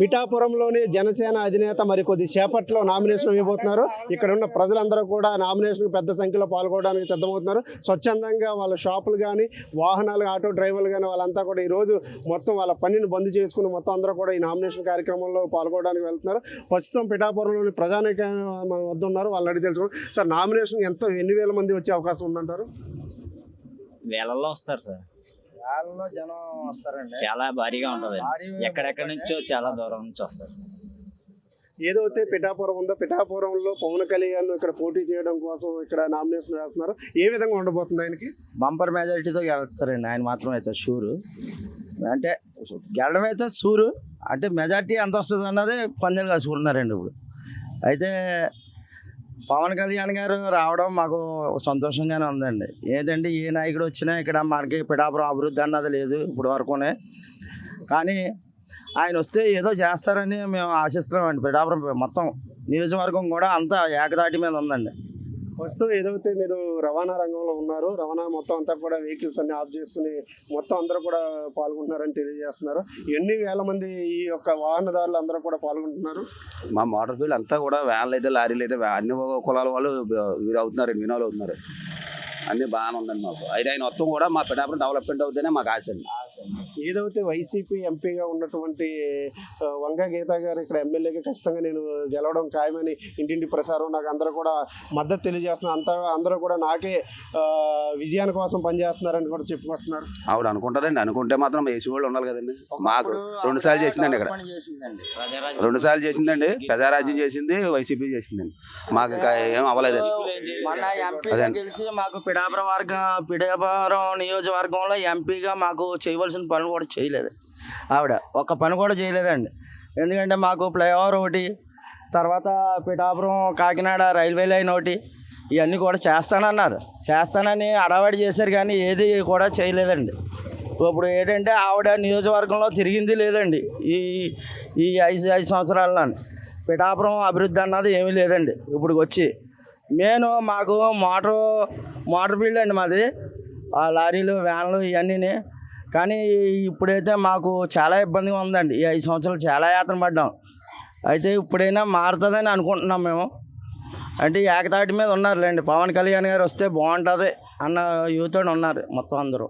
పిఠాపురంలోని జనసేన అధినేత మరి కొద్ది సేపట్లో నామినేషన్ ఇవ్వబోతున్నారు ఇక్కడ ఉన్న ప్రజలందరూ కూడా నామినేషన్ పెద్ద సంఖ్యలో పాల్గొనడానికి సిద్ధమవుతున్నారు. స్వచ్ఛందంగా వాళ్ళ షాపులు కానీ వాహనాలు ఆటో డ్రైవర్లు కానీ వాళ్ళంతా కూడా ఈరోజు మొత్తం వాళ్ళ పనిని బంద్ చేసుకుని మొత్తం అందరూ కూడా ఈ నామినేషన్ కార్యక్రమంలో పాల్గొనడానికి వెళ్తున్నారు. ప్రస్తుతం పిఠాపురంలోని ప్రజానిక వద్ద ఉన్నారు. వాళ్ళని అడిగి సార్ నామినేషన్ ఎంత ఎన్ని వేల మంది వచ్చే అవకాశం ఉందంటారు? వేలల్లో వస్తారు సార్. వేలలో జనం వస్తారండి. చాలా భారీగా ఉంటది. ఎక్కడెక్కడి నుంచో చాలా దూరం నుంచి వస్తారు. ఏదైతే పిఠాపురం ఉందో పిఠాపురంలో పవన్ కళ్యాణ్ ఇక్కడ పోటీ చేయడం కోసం ఇక్కడ నామినేషన్ వేస్తున్నారు. ఏ విధంగా ఉండబోతుంది ఆయనకి? బంపర్ మెజారిటీతో గెలుస్తారండి. ఆయన మాత్రం అయితే షూరు అంటే గెలడం అయితే షూరు అంటే మెజారిటీ ఎంత వస్తుంది అన్నది పందెలు కాసుకుంటున్నారండి ఇప్పుడు. అయితే పవన్ కళ్యాణ్ గారు రావడం మాకు సంతోషంగానే ఉందండి. ఏంటంటే ఏ నాయకుడు వచ్చినా ఇక్కడ మనకి పిఠాపురం అభివృద్ధి అన్నది లేదు ఇప్పుడు వరకునే. కానీ ఆయన వస్తే ఏదో చేస్తారని మేము ఆశిస్తున్నామండి పిఠాపురం మొత్తం. నియోజకవర్గం కూడా అంతా ఏకదాటి మీద ఉందండి. ప్రస్తుతం ఏదైతే మీరు రవాణా రంగంలో ఉన్నారు రవాణా మొత్తం అంతా కూడా వెహికల్స్ అన్ని ఆఫ్ చేసుకుని మొత్తం అందరూ కూడా పాల్గొంటున్నారని తెలియజేస్తున్నారు. ఎన్ని వేల మంది ఈ యొక్క వాహనదారులు అందరూ కూడా పాల్గొంటున్నారు? మా మోటార్ ఫీల్డ్ అంతా కూడా వ్యాన్లు అయితే లారీలు అయితే అన్ని కులాల వాళ్ళు వీరు అవుతున్నారు వినోలు అవుతున్నారు. అన్నీ బాగానే ఉందండి మాకు. అయితే ఆయన మొత్తం కూడా మా పిఠాపురం డెవలప్మెంట్ అవుతేనే మాకు ఆశ అండి. ఏదైతే వైసీపీ ఎంపీగా ఉన్నటువంటి వంగ గీత గారు ఇక్కడ ఎమ్మెల్యేగా ఖచ్చితంగా నేను గెలవడం ఖాయమని ఇంటింటి ప్రసారం నాకు అందరూ కూడా మద్దతు తెలియజేస్తున్నారు. అంతా అందరూ కూడా నాకే విజయాని కోసం పనిచేస్తున్నారని కూడా చెప్పుకొస్తున్నారు. ఆవిడ అనుకుంటుందండి. అనుకుంటే మాత్రం ఏసీ వాళ్ళు ఉండాలి కదండి. మాకు రెండు సార్లు చేసిందండి ఇక్కడ. పని చేసిందండి ప్రజారాజ్యం రెండు సార్లు చేసిందండి. ప్రజారాజ్యం చేసింది వైసీపీ చేసిందండి. మాకు ఇంకా ఏం అవ్వలేదండి మొన్న ఎంపీగా అదే. గెలిచి మాకు పిఠాపురం వర్గ పిఠాపురం నియోజకవర్గంలో ఎంపీగా మాకు చేయవలసిన పని కూడా చేయలేదు. ఆవిడ ఒక్క పని కూడా చేయలేదండి. ఎందుకంటే మాకు ఫ్లైఓవర్ ఒకటి తర్వాత పిఠాపురం కాకినాడ రైల్వే లైన్ ఒకటి ఇవన్నీ కూడా చేస్తానన్నారు. చేస్తానని అడవాడి చేశారు కానీ ఏది కూడా చేయలేదండి. ఇప్పుడు ఏంటంటే ఆవిడ నియోజకవర్గంలో తిరిగింది లేదండి. ఈ ఈ ఐదు ఐదు సంవత్సరాల్లో పిఠాపురం అభివృద్ధి అన్నది ఏమీ లేదండి. ఇప్పుడు వచ్చి నేను మాకు మోటార్ మోటార్ ఫీల్డ్ అండి మాది. ఆ లారీలు వ్యాన్లు ఇవన్నీ కానీ ఇప్పుడైతే మాకు చాలా ఇబ్బందిగా ఉందండి. ఈ ఐదు సంవత్సరాలు చాలా యాత్ర పడ్డాం. అయితే ఇప్పుడైనా మారుతుందని అనుకుంటున్నాం మేము. అంటే ఏకతాటి మీద ఉన్నారులేండి. పవన్ కళ్యాణ్ గారు వస్తే బాగుంటుంది. అన్న యూత్ ఉన్నారు మొత్తం అందరూ.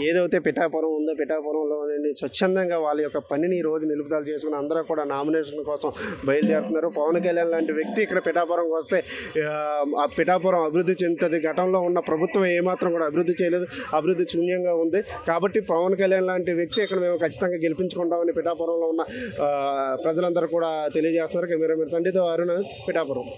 ఏదైతే పిఠాపురం ఉందో పిఠాపురంలో స్వచ్ఛందంగా వాళ్ళ యొక్క పనిని ఈ రోజు నిలుపుదల చేసుకుని అందరూ కూడా నామినేషన్ కోసం బయలుదేరుతున్నారు. పవన్ కళ్యాణ్ లాంటి వ్యక్తి ఇక్కడ పిఠాపురంకి వస్తే ఆ, పిఠాపురం అభివృద్ధి చెందుతుంది. గతంలో ఉన్న ప్రభుత్వం ఏమాత్రం కూడా అభివృద్ధి చేయలేదు. అభివృద్ధి శూన్యంగా ఉంది. కాబట్టి పవన్ కళ్యాణ్ లాంటి వ్యక్తి ఇక్కడ మేము ఖచ్చితంగా గెలిపించుకుంటామని పిఠాపురంలో ఉన్న ప్రజలందరూ కూడా తెలియజేస్తున్నారు. కెమెరామెన్ సండీతో అరుణ పిఠాపురం.